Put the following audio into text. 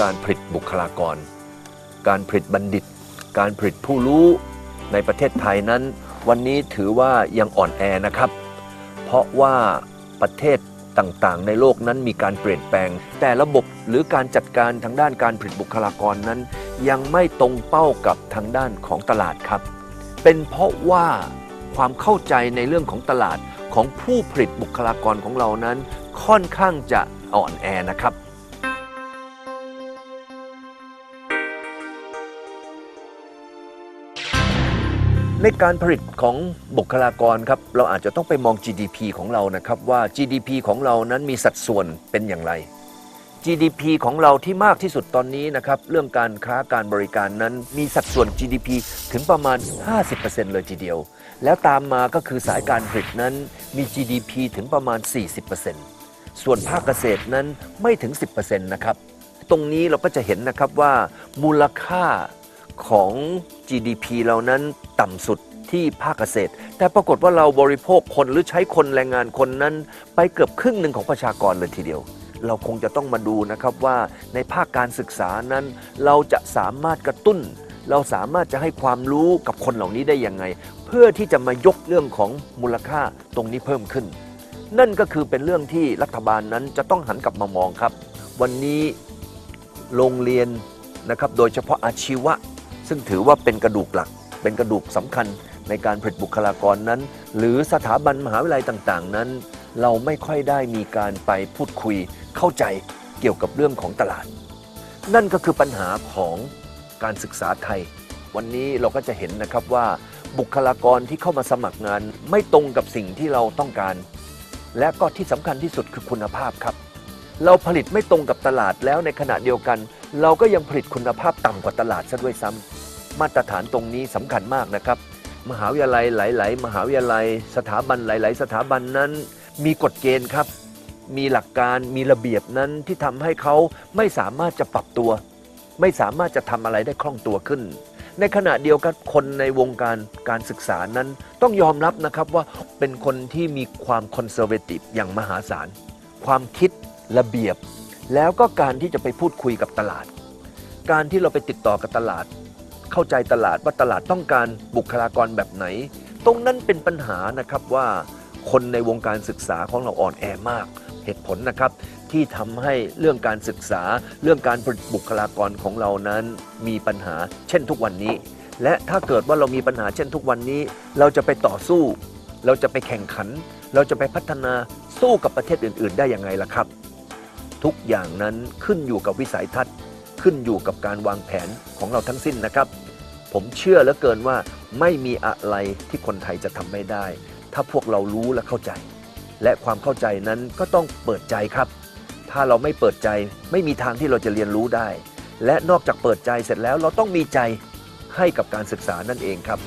การผลิตบุคลากร การผลิตบัณฑิต การผลิตผู้รู้ในประเทศไทยนั้น วันนี้ถือว่ายังอ่อนแอนะครับ เพราะว่าประเทศต่างๆ ในโลกนั้นมีการเปลี่ยนแปลง แต่ระบบหรือการจัดการทางด้านการผลิตบุคลากรนั้น ยังไม่ตรงเป้ากับทางด้านของตลาดครับ เป็นเพราะว่าความเข้าใจในเรื่องของตลาดของผู้ผลิตบุคลากรของเรานั้น ค่อนข้างจะอ่อนแอนะครับ ในการผลิตของบุคลากรครับเราอาจจะต้องไปมอง GDP ของเรานะครับว่า GDP ของเรานั้นมีสัดส่วนเป็นอย่างไร GDP ของเราที่มากที่สุดตอนนี้นะครับเรื่องการค้าการบริการนั้นมีสัดส่วน GDP ถึงประมาณ 50%เลยทีเดียว แล้วตามมาก็คือสายการผลิตนั้นมี GDP ถึงประมาณ 40%ส่วนภาคเกษตรนั้นไม่ถึง 10%นะครับตรงนี้เราก็จะเห็นนะครับว่ามูลค่า ของ GDP เรานั้นต่ำสุดที่ภาคเกษตร แต่ปรากฏว่าเราบริโภคคนหรือใช้คนแรงงานคนนั้นไปเกือบครึ่งหนึ่งของประชากรเลยทีเดียว เราคงจะต้องมาดูนะครับว่าในภาคการศึกษานั้น เราจะสามารถกระตุ้น เราสามารถจะให้ความรู้กับคนเหล่านี้ได้ยังไง เพื่อที่จะมายกเรื่องของมูลค่าตรงนี้เพิ่มขึ้น นั่นก็คือเป็นเรื่องที่รัฐบาลนั้นจะต้องหันกลับมามองครับ วันนี้โรงเรียนนะครับโดยเฉพาะอาชีวะ ซึ่งถือว่าเป็นกระดูกหลัก เป็นกระดูกสำคัญในการผลิตบุคลากรนั้น หรือสถาบันมหาวิทยาลัยต่างๆ นั้น เราไม่ค่อยได้มีการไปพูดคุยเข้าใจเกี่ยวกับเรื่องของตลาด นั่นก็คือปัญหาของการศึกษาไทย วันนี้เราก็จะเห็นนะครับว่าบุคลากรที่เข้ามาสมัครงานไม่ตรงกับสิ่งที่เราต้องการ และก็ที่สำคัญที่สุดคือคุณภาพครับ เราผลิตไม่ตรงกับตลาดแล้วในขณะเดียวกัน เราก็ยังผลิตคุณภาพต่ำกว่าตลาดซะด้วยซ้ำมาตรฐานตรงนี้สำคัญมากนะครับ มหาวิทยาลัยหลาย ๆ มหาวิทยาลัย สถาบันหลาย ๆ สถาบันนั้น มีกฎเกณฑ์ครับ มีหลักการมีระเบียบนั้นที่ทำให้เขาไม่สามารถจะปรับตัว ไม่สามารถจะทำอะไรได้คล่องตัวขึ้น ในขณะเดียวกันคนในวงการการศึกษานั้น ต้องยอมรับนะครับว่าเป็นคนที่มีความคอนเซอร์เวทีฟอย่างมหาศาลความคิด ระเบียบ แล้วก็การที่จะไปพูดคุยกับตลาด การที่เราไปติดต่อกับตลาด เข้าใจตลาดว่าตลาดต้องการบุคลากรแบบไหน ตรงนั้นเป็นปัญหานะครับว่าคนในวงการศึกษาของเราอ่อนแอมากเหตุผลนะครับที่ทำให้เรื่องการศึกษาเรื่องการบุคลากรของเรานั้นมีปัญหาเช่นทุกวันนี้ และถ้าเกิดว่าเรามีปัญหาเช่นทุกวันนี้ เราจะไปต่อสู้ เราจะไปแข่งขัน เราจะไปพัฒนาสู้กับประเทศอื่น ๆ ได้ยังไงล่ะครับ ทุกอย่างนั้นขึ้นอยู่กับวิสัยทัศน์ ขึ้นอยู่กับการวางแผนของเราทั้งสิ้นนะครับ ผมเชื่อเหลือเกินว่าไม่มีอะไรที่คนไทยจะทำไม่ได้ ถ้าพวกเรารู้และเข้าใจ และความเข้าใจนั้นก็ต้องเปิดใจครับ ถ้าเราไม่เปิดใจไม่มีทางที่เราจะเรียนรู้ได้ และนอกจากเปิดใจเสร็จแล้วเราต้องมีใจให้กับการศึกษานั่นเองครับ